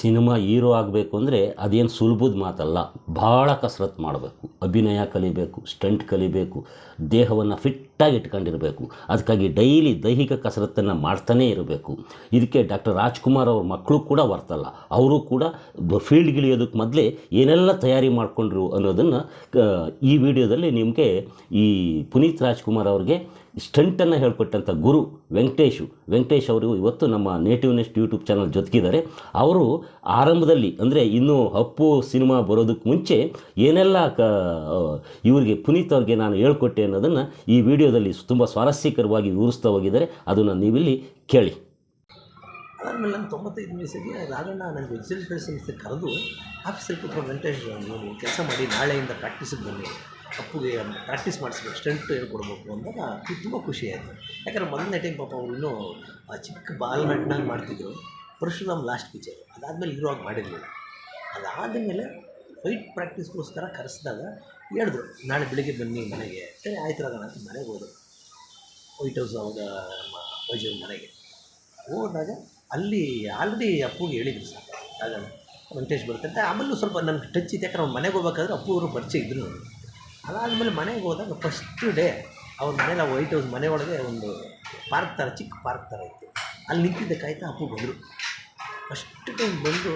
Cinema hero ಆಗಬೇಕು ಅಂದರೆ ಅದೇನು ಸುಲಭದ ಮಾತಲ್ಲ. ಭಾಳ ಕಸರತ್ತು ಮಾಡಬೇಕು. ಅಭಿನಯ ಕಲಿಬೇಕು, ಸ್ಟಂಟ್ ಕಲಿಬೇಕು, ದೇಹವನ್ನು ಫಿಟ್ಟಾಗಿ ಇಟ್ಕೊಂಡಿರಬೇಕು. ಅದಕ್ಕಾಗಿ ಡೈಲಿ ದೈಹಿಕ ಕಸರತ್ತನ್ನು ಮಾಡ್ತಾನೇ ಇರಬೇಕು. ಇದಕ್ಕೆ ಡಾಕ್ಟರ್ ರಾಜ್ಕುಮಾರ್ ಅವ್ರ ಮಕ್ಕಳು ಕೂಡ ಬರ್ತಲ್ಲ ಅವರು ಕೂಡ ಫೀಲ್ಡ್ಗಿಳಿಯೋದಕ್ಕೆ ಮೊದಲೇ ಏನೆಲ್ಲ ತಯಾರಿ ಮಾಡಿಕೊಂಡ್ರು ಅನ್ನೋದನ್ನು ಈ ವಿಡಿಯೋದಲ್ಲಿ ನಿಮಗೆ ಈ ಪುನೀತ್ ರಾಜ್ಕುಮಾರ್ ಅವ್ರಿಗೆ ಸ್ಟಂಟನ್ನು ಹೇಳ್ಕೊಟ್ಟಂಥ ಗುರು ವೆಂಕಟೇಶು. ವೆಂಕಟೇಶ್ ಅವರು ಇವತ್ತು ನಮ್ಮ ನೇಟಿವ್ ನೆಸ್ಟ್ ಯೂಟ್ಯೂಬ್ ಚಾನಲ್ ಜೊತೆಗಿದ್ದಾರೆ. ಅವರು ಆರಂಭದಲ್ಲಿ, ಅಂದರೆ ಇನ್ನೂ ಅಪ್ಪು ಸಿನಿಮಾ ಬರೋದಕ್ಕೆ ಮುಂಚೆ ಏನೆಲ್ಲ ಕ ಇವರಿಗೆ ಪುನೀತ್ ಅವ್ರಿಗೆ ನಾನು ಹೇಳ್ಕೊಟ್ಟೆ ಅನ್ನೋದನ್ನು ಈ ವಿಡಿಯೋದಲ್ಲಿ ತುಂಬ ಸ್ವಾರಸ್ಯಕರವಾಗಿ ವಿವರಿಸ್ತಾ ಹೋಗಿದ್ದಾರೆ. ಅದನ್ನು ನೀವಿಲ್ಲಿ ಕೇಳಿ. ಅದಾದಮೇಲೆ ನಾನು ತೊಂಬತ್ತೈದು ವಯಸ್ಸಿಗೆ ರಾಘಣ್ಣ ನನಗೆ ಎಕ್ಸಿಬಿಷನ್ ಸಂಸ್ಥೆ ಕರೆದು ಆಫೀಸಲ್ಲಿ ಕೂತ್ಕೊಂಡು ವೆಂಕಟೇಶ್ ನೀವು ಕೆಲಸ ಮಾಡಿ ನಾಳೆಯಿಂದ ಪ್ರಾಕ್ಟೀಸಿಗೆ ಬನ್ನಿ ಅಪ್ಪುಗೆ ಪ್ರಾಕ್ಟೀಸ್ ಮಾಡಿಸ್ಬೇಕು ಸ್ಟಂಟ್ ಹೇಳ್ಕೊಡ್ಬೇಕು ಅಂದಾಗ ಅದು ತುಂಬ ಖುಷಿ ಆಯಿತು. ಯಾಕಂದ್ರೆ ಮೊದಲನೇ ಟೈಮ್ ಪಾಪ ಅವ್ರು ಇನ್ನೂ ಆ ಚಿಕ್ಕ ಬಾಲ್ ನಟ್ನಾಗ ಮಾಡ್ತಿದ್ರು. ಪರಶುರಾಮ್ ಲಾಸ್ಟ್ ಪಿಕ್ಚರ್ ಅದಾದಮೇಲೆ ಇರುವಾಗ ಮಾಡಿರಲಿಲ್ಲ. ಅದಾದಮೇಲೆ ಫೈಟ್ ಪ್ರಾಕ್ಟೀಸ್ಗೋಸ್ಕರ ಕರೆಸಿದಾಗ ಹೇಳಿದ್ರು, ನಾಳೆ ಬೆಳಿಗ್ಗೆ ಬನ್ನಿ ಮನೆಗೆ. ಸರಿ ಆಯ್ತು ರಾಗಣ ಅಂತ ಮನೆಗೆ ಹೋದ್ರು ವೈಟ್ ಹೌಸ್ ಅವಾಗ ನಮ್ಮ ವೈಜೂರ್ ಮನೆಗೆ. ಹೋದಾಗ ಅಲ್ಲಿ ಆಲ್ರೆಡಿ ಅಪ್ಪುಗೆ ಹೇಳಿದ್ರು ಸರ್ ರಾಘಣ್ಣ ವೆಂಕಟೇಶ್ ಬರ್ತಂತೆ ಆಮೇಲೂ ಸ್ವಲ್ಪ ನನಗೆ ಟಚ್ ಇತ್ತು. ಯಾಕಂದ್ರೆ ಮನೆಗೆ ಹೋಗ್ಬೇಕಾದ್ರೆ ಅಪ್ಪು ಅವರು ಪರಿಚಯ ಇದ್ರು. ಅದಾದಮೇಲೆ ಮನೆಗೆ ಹೋದಾಗ ಫಸ್ಟ್ ಡೇ ಅವ್ರ ಮನೇಲಿ ಆ ವೈಟ್ ಹೌಸ್ ಮನೆ ಒಳಗೆ ಒಂದು ಪಾರ್ಕ್ ಥರ ಚಿಕ್ಕ ಪಾರ್ಕ್ ಥರ ಇತ್ತು. ಅಲ್ಲಿ ನಿಂತಿದ್ದೆ ಕಾಯ್ತಾ ಅಪ್ಪು ಬಂದರು. ಫಸ್ಟ್ ಟೈಮ್ ಬಂದು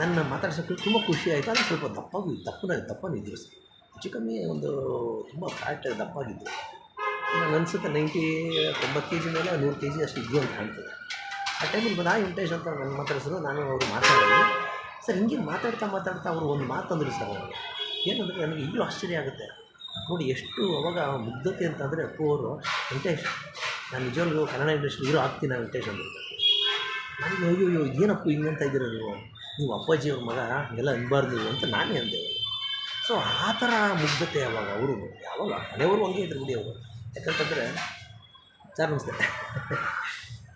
ನನ್ನ ಮಾತಾಡ್ಸೋಕ್ಕೆ ತುಂಬ ಖುಷಿ ಆಯಿತು. ಅದು ಸ್ವಲ್ಪ ದಪ್ಪಾಗಿ, ದಪ್ಪನ ದಪ್ಪನಿದ್ರು ಸರ್ ಹೆಚ್ಚು ಕಮ್ಮಿ ಒಂದು ತುಂಬ ಫ್ಯಾಟ್ ದಪ್ಪಾಗಿದ್ದರು ನನ್ನ ಅನಿಸುತ್ತೆ ನೈಂಟಿ ತೊಂಬತ್ತು ಕೆ ಜಿ ಮೇಲೆ ನೂರು ಕೆ ಜಿ ಅಷ್ಟು ಇದ್ದು ಅಂತ ಕಾಣ್ತದೆ. ಆ ಟೈಮಲ್ಲಿ ಬಂದು, ಆ ಇಂಟೇಷನ್ ಅಂತ ನನ್ನ ಮಾತಾಡಿಸಿದ್ರು ನಾನು ಅವರು ಮಾತಾಡಿದ್ವಿ ಸರ್ ಹಿಂಗೆ ಮಾತಾಡ್ತಾ ಮಾತಾಡ್ತಾ ಅವರು ಒಂದು ಮಾತಂದರು ಸರ್ ನನಗೆ ಏನಂದರೆ ನನಗೆ ಈಗಲೂ ಆಶ್ಚರ್ಯ ಆಗುತ್ತೆ. ನೋಡಿ ಎಷ್ಟು ಅವಾಗ ಮುಗ್ಧತೆ ಅಂತಂದರೆ ಅವರು, ವೆಂಕಟೇಶ್, ನಾನು ನಿಜವಾಗ್ಲೂ ಕನ್ನಡ ಇಂಡಸ್ಟ್ರಿ ಇರೋ ಆಗ್ತೀನಿ ವೆಂಕಟೇಶ್ ಅಂದರು. ನನಗೆ ಅಯ್ಯೋ ಅಯ್ಯೋ ಏನಪ್ಪ ಹಿಂಗಂತ ಇದ್ದೀರ ನೀವು? ನೀವು ಅಪ್ಪಾಜಿಯವ್ರ ಮಗ, ಹಂಗೆಲ್ಲ ಅನ್ಬಾರ್ದು ಅಂತ ನಾನೇ ಅಂದೆ. ಸೊ ಆ ಥರ ಮುಗ್ಧತೆ ಅವಾಗ ಅವರು. ಯಾವಾಗ? ಮನೆಯವರು ಹಂಗೆ ಇದ್ರು ಬಿಡಿ ಅವರು. ಯಾಕಂತಂದರೆ, ಸರ್ ನಮಸ್ತೆ.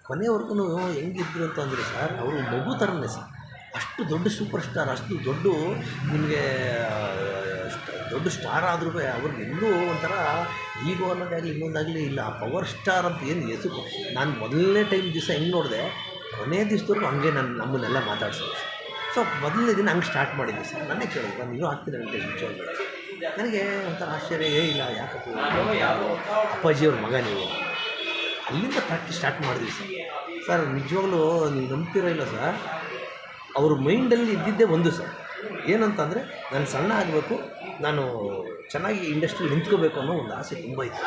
ಕೊನೆವರೆಗೂ ಹೆಂಗಿದ್ರು ಅಂತ ಅಂದರೆ ಸರ್, ಅವರು ಮಗು ಥರನೇ ಸರ್. ಅಷ್ಟು ದೊಡ್ಡ ಸೂಪರ್ ಸ್ಟಾರ್ ಅಷ್ಟು ದೊಡ್ಡ ನಿಮಗೆ ದೊಡ್ಡ ಸ್ಟಾರ್ ಆದ್ರೂ ಅವ್ರಿಗೆ ಇನ್ನೂ ಒಂಥರ ಈಗೋ ಅನ್ನೋದಾಗಲಿ ಇನ್ನೊಂದಾಗಲಿ ಇಲ್ಲ. ಪವರ್ ಸ್ಟಾರ್ ಅಂತ ಏನು ಹೆಸರು ನಾನು ಮೊದಲನೇ ಟೈಮ್ ದಿವಸ ಹೆಂಗೆ ನೋಡಿದೆ, ಕೊನೆ ದಿವಸದವರೆಗೂ ಹಂಗೆ ನಾನು ನಮ್ಮನ್ನೆಲ್ಲ ಮಾತಾಡ್ಸೋದು ಸೊ ಮೊದಲನೇ ದಿನ ಹಂಗೆ ಸ್ಟಾರ್ಟ್ ಮಾಡಿದ್ದೆ ಸರ್. ನನಗೆ ಕೇಳಿದ್ರು ನಾನು ಇನ್ನೂ ಆಗ್ತೀನಿ ಅಂತ ನಿಜವಾಗ್ಲೂ ನನಗೆ ಒಂಥರ ಆಶ್ಚರ್ಯ, ಏ, ಇಲ್ಲ, ಯಾಕಪ್ಪ? ಅಪ್ಪಾಜಿಯವ್ರ ಮಗ ನೀವು. ಅಲ್ಲಿಂದ ಪ್ರಾಕ್ಟೀಸ್ ಸ್ಟಾರ್ಟ್ ಮಾಡಿದ್ವಿ ಸರ್. ಸರ್, ನಿಜವಾಗ್ಲೂ ನೀವು ನಂಬ್ತಿರೋ ಇಲ್ಲ ಸರ್? ಅವ್ರ ಮೈಂಡಲ್ಲಿ ಇದ್ದಿದ್ದೇ ಒಂದು ಸರ್. ಏನಂತಂದರೆ, ನಾನು ಸಣ್ಣ ಆಗಬೇಕು, ನಾನು ಚೆನ್ನಾಗಿ ಇಂಡಸ್ಟ್ರಿ ನಿಂತ್ಕೋಬೇಕು ಅನ್ನೋ ಒಂದು ಆಸೆ ತುಂಬ ಇತ್ತು.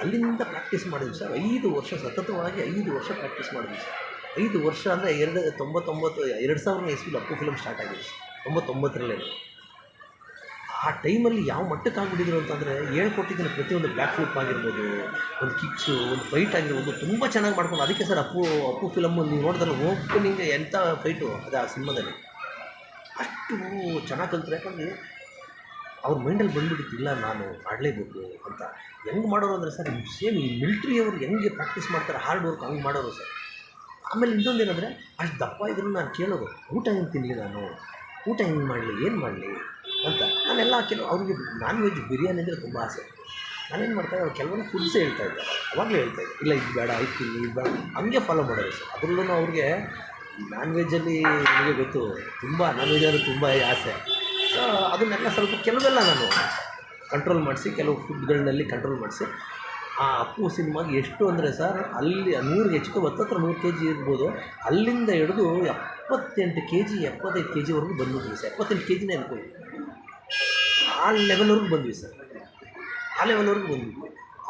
ಅಲ್ಲಿಂದ ಪ್ರಾಕ್ಟೀಸ್ ಮಾಡಿದ್ವಿ ಸರ್. ಐದು ವರ್ಷ, ಸತತವಾಗಿ ಐದು ವರ್ಷ ಪ್ರಾಕ್ಟೀಸ್ ಮಾಡಿದ್ವಿ ಸರ್. ಐದು ವರ್ಷ ಅಂದರೆ ಎರಡು, ತೊಂಬತ್ತೊಂಬತ್ತು, ಎರಡು ಸಾವಿರನೇ ಇಸ್ವಿಲಿ ಅಪ್ಪು ಫಿಲಮ್ ಸ್ಟಾರ್ಟ್ ಆಗಿದೆ ಸರ್. ತೊಂಬತ್ತೊಂಬತ್ತರಲ್ಲೇ ಆ ಟೈಮಲ್ಲಿ ಯಾವ ಮಟ್ಟಕ್ಕೆ ಆಗಿಬಿಟ್ಟಿದ್ರು ಅಂತಂದರೆ ಹೇಳ್ಕೊಟ್ಟಿದ್ದೀನಿ ಪ್ರತಿಯೊಂದು ಬ್ಯಾಕ್ ಫ್ಲಿಪ್ ಆಗಿರ್ಬೋದು, ಒಂದು ಕಿಕ್ಸು ಒಂದು ಫೈಟ್ ಆಗಿರ್ಬೋದು, ತುಂಬ ಚೆನ್ನಾಗಿ ಮಾಡ್ಕೊಂಡು ಅದಕ್ಕೆ ಸರ್ ಅಪ್ಪು ಅಪ್ಪು ಫಿಲಮ್ಮು ನೀವು ನೋಡಿದ್ರೆ ಓಪನಿಂಗ್ ಎಂಥ ಫೈಟು ಅದು ಆ ಸಿನಿಮಾದಲ್ಲಿ. ಅಷ್ಟು ಚೆನ್ನಾಗಿ ಕಲ್ತ್ರು. ಯಾಕಂದರೆ ಅವ್ರ ಮೈಂಡಲ್ಲಿ ಇಲ್ಲ ನಾನು ಮಾಡಲೇಬೇಕು ಅಂತ. ಹೆಂಗೆ ಮಾಡೋರು ಅಂದರೆ ಸರ್ ಸೇಮ್ ಈ ಮಿಲ್ಟ್ರಿಯವರು ಹೆಂಗೆ ಪ್ರಾಕ್ಟೀಸ್ ಮಾಡ್ತಾರೆ ಹಾರ್ಡ್ ವರ್ಕ್ ಹಂಗೆ ಮಾಡೋರು ಸರ್. ಆಮೇಲೆ ಇನ್ನೊಂದು ಏನಂದರೆ ಅಷ್ಟು ದಪ್ಪ ಇದ್ರೂ ನಾನು ಕೇಳೋದು, ಊಟ ಹೆಂಗೆ ತಿನ್ನಲಿ ನಾನು? ಊಟ ಹೆಂಗೆ ಮಾಡಲಿ? ಏನು ಮಾಡಲಿ? ಅಂತ. ನಾನೆಲ್ಲ ಕೆಲವು ಅವ್ರಿಗೆ ನಾನ್ ವೆಜ್ ಬಿರಿಯಾನಿ ಅಂದರೆ ತುಂಬ ಆಸೆ. ನಾನೇನು ಮಾಡ್ತಾರೆ ಅವ್ರು ಕೆಲವೊಂದು ಫುಡ್ಸ್ ಹೇಳ್ತಾ ಇದ್ದೆ ಅವಾಗಲೇ ಹೇಳ್ತಾ ಇದ್ದೆ ಇಲ್ಲ, ಇದು ಬೇಡ, ಇದು ತಿನ್ನಿ, ಇದು ಬೇಡ. ಹಂಗೆ ಫಾಲೋ ಮಾಡೋರು ಸರ್. ಅದರಲ್ಲೂ ಅವ್ರಿಗೆ ನಾನ್ ವೆಜ್ಜಲ್ಲಿ ನಿಮಗೆ ಗೊತ್ತು, ತುಂಬ ನಾನ್ ವೆಜ್ ಅಂದರೆ ತುಂಬ ಆಸೆ. ಸೊ ಅದನ್ನೆಲ್ಲ ಸ್ವಲ್ಪ ಕೆಲವೆಲ್ಲ ನಾನು ಕಂಟ್ರೋಲ್ ಮಾಡಿಸಿ, ಕೆಲವು ಫುಡ್ಗಳಲ್ಲಿ ಕಂಟ್ರೋಲ್ ಮಾಡಿಸಿ, ಆ ಅಪ್ಪು ಸಿನಿಮಾಗೆ ಎಷ್ಟು ಅಂದರೆ ಸರ್, ಅಲ್ಲಿ ನೂರಿಗೆ ಹೆಚ್ಚು ಹತ್ತತ್ರ ನೂರು ಕೆ ಜಿ ಇರ್ಬೋದು. ಅಲ್ಲಿಂದ ಹಿಡಿದು ಎಪ್ಪತ್ತೆಂಟು ಕೆ ಜಿ ಎಪ್ಪತ್ತೈದು ಕೆ ಜಿವರೆಗೂ ಬಂದ್ಬಿಟ್ಟಿದೆ ಸರ್. ಎಪ್ಪತ್ತೆಂಟು ಕೆ ಜಿನೇ ಅನ್ಕೊಳ್ಳಿ. ಆ ಲೆವೆಲ್ವರೆಗೂ ಬಂದ್ವಿ ಸರ್. ಆ ಲೆವೆಲ್ವರೆಗೂ ಬಂದ್ವಿ.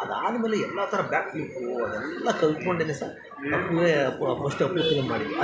ಅದಾದಮೇಲೆ ಎಲ್ಲ ಥರ ಬ್ಯಾಕ್ ಫ್ಲಿಪ್ಪು ಅದೆಲ್ಲ ಕಲ್ತ್ಕೊಂಡೇನೆ ಸರ್. ನಮಗೆ ಫಸ್ಟ್ ಅಪ್ಲೈ ಫಿಲಮ್ ಮಾಡಿದ್ವಿ